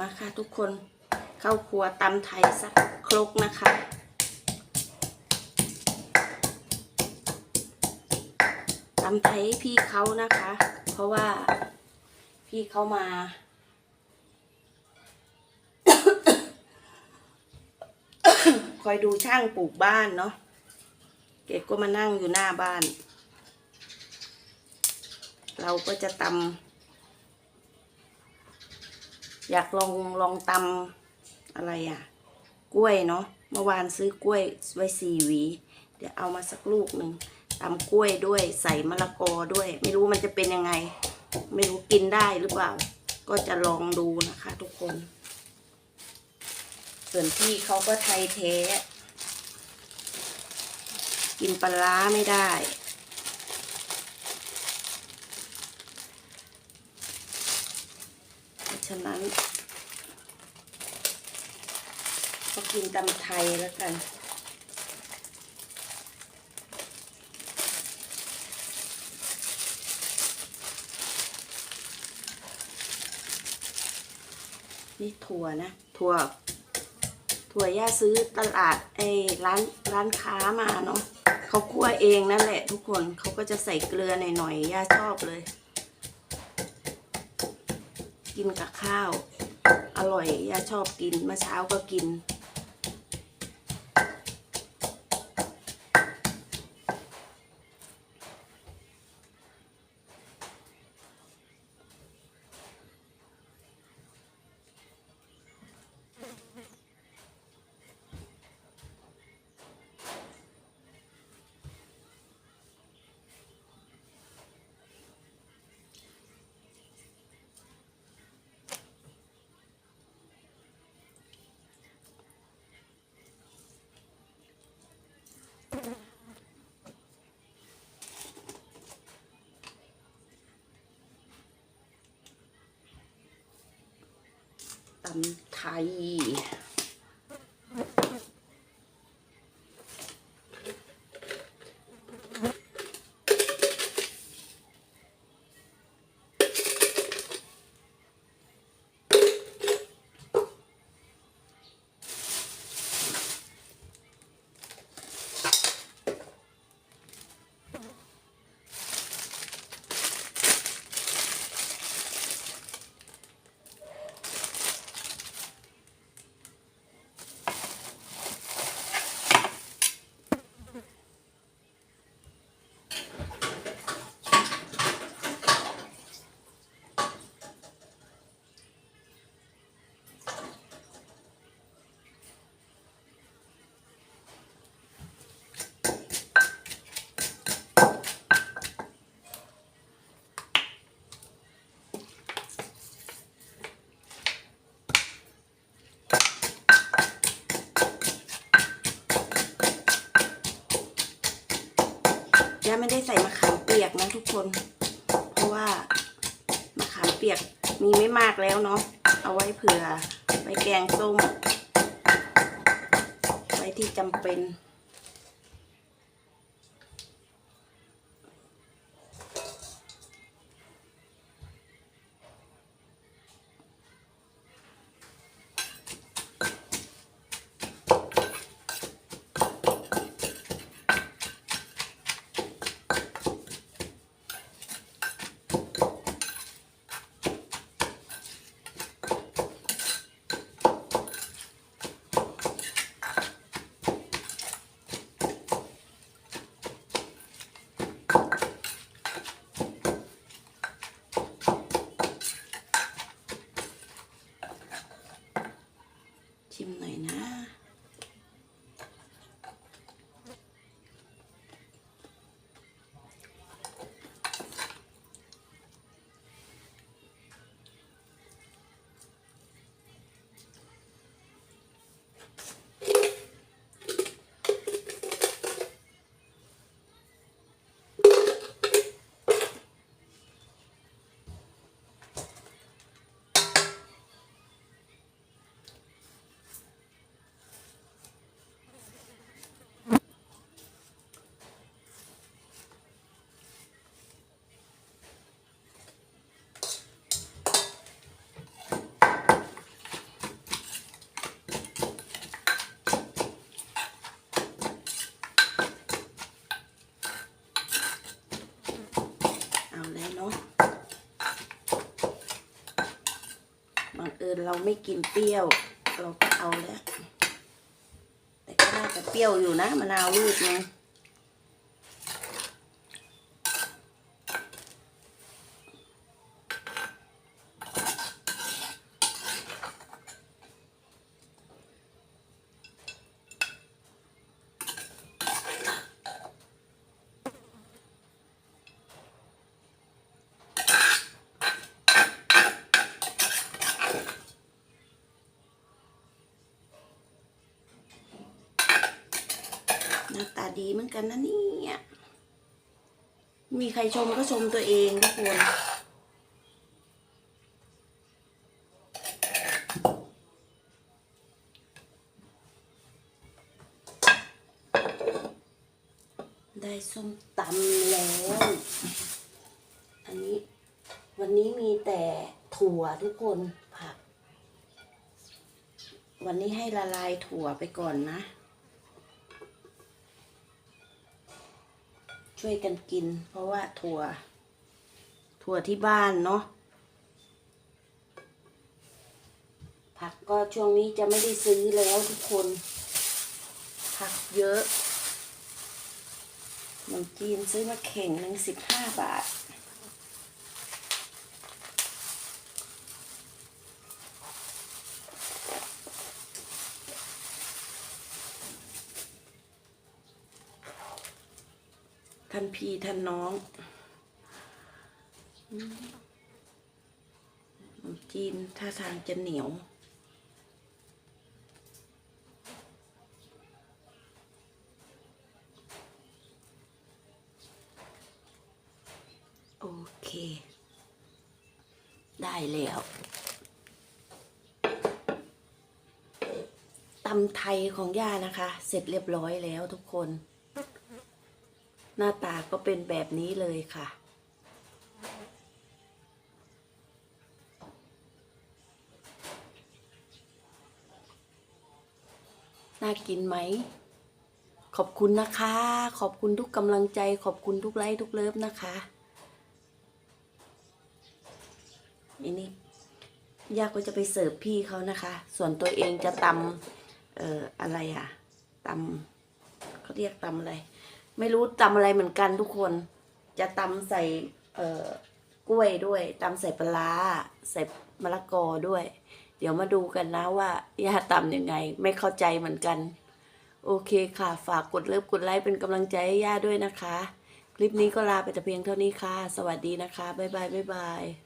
มาค่ะทุกคนเข้าครัวตำไทยสักครกนะคะตำไทยพี่เขานะคะ เพราะว่าพี่เขามา คอยดูช่างปลูกบ้านเนาะเกดก็มานั่งอยู่หน้าบ้าน เราก็จะตำ อยากลองลองตำอะไรอะ่ะ กล้วยเนาะเมื่อวานซื้อกล้วยไว้สี่หวี เดี๋ยวเอามาสักลูกหนึ่งตำกล้วยด้วยใส่มะละกอด้วย ไม่รู้มันจะเป็นยังไง ไม่รู้กินได้หรือเปล่า ก็จะลองดูนะคะ ทุกคน ส่วนพี่เขาก็ไทยเทกินปลาร้าไม่ได้ เพราะ ฉะนั้น ก็กินตำไทยแล้วกัน นี่ถั่วนะ ถั่ว ถั่วย่าซื้อตลาดไอ้ร้านร้านค้ามาเนาะเขาคั่วเองนั่นแหละทุกคนเขาก็จะใส่เกลือหน่อยๆย่าชอบเลย กินกับข้าว อร่อยย่าชอบกินเมื่อเช้าก็กินำไทย ย่าไม่ได้ใส่มะขามเปียกนะทุกคน เพราะว่ามะขามเปียกมีไม่มากแล้วเนาะ เอาไว้เผื่อไว้แกงส้ม ไว้ที่จำเป็น อิญเราไม่กินเปรี้ยว เราก็เอาแล้ว แต่ก็น่าจะเปรี้ยวอยู่นะมะนาวลูกนึง ดีเหมือนกันนะเนี่ยมีใครชมก็ชมตัวเองทุกคนได้ส้มตำแล้ว อันนี้วันนี้มีแต่ถั่วทุกคนผัก วันนี้ให้ละลายถั่วไปก่อนนะ ช่วยกันกิน เพราะว่าถั่ว ถั่วที่บ้านเนาะผักก็ช่วงนี้จะไม่ได้ซื้อแล้วทุกคน ผักเยอะขนมจีนซื้อมาเข่งหนึ่งสิบห้าบาท ท่านพี่ท่านน้องจีนท่าทางจะเหนียว โอเค ได้แล้วตำไทยของย่านะคะ เสร็จเรียบร้อยแล้วทุกคน หน้าตาก็เป็นแบบนี้เลยค่ะ น่ากินไหม ขอบคุณนะคะ ขอบคุณทุกกำลังใจ ขอบคุณทุกไลค์ทุกเลิฟนะคะอันนี้ย่าก็จะไปเสิร์ฟพี่เขานะคะ ส่วนตัวเองจะตำเอ่ออะไรอะตำเขาเรียกตำอะไร ไม่รู้ตำอะไรเหมือนกันทุกคน จะตำใส่เอ่อกล้วยด้วยตำใส่ปลาร้าใส่มะละกอด้วย เดี๋ยวมาดูกันนะว่าย่าตำยังไง ไม่เข้าใจเหมือนกัน โอเคค่ะ ฝากกดเลิฟกดไลค์เป็นกำลังใจให้ย่าด้วยนะคะ คลิปนี้ก็ลาไปแต่เพียงเท่านี้ค่ะ สวัสดีนะคะ บ๊ายบาย บ๊ายบาย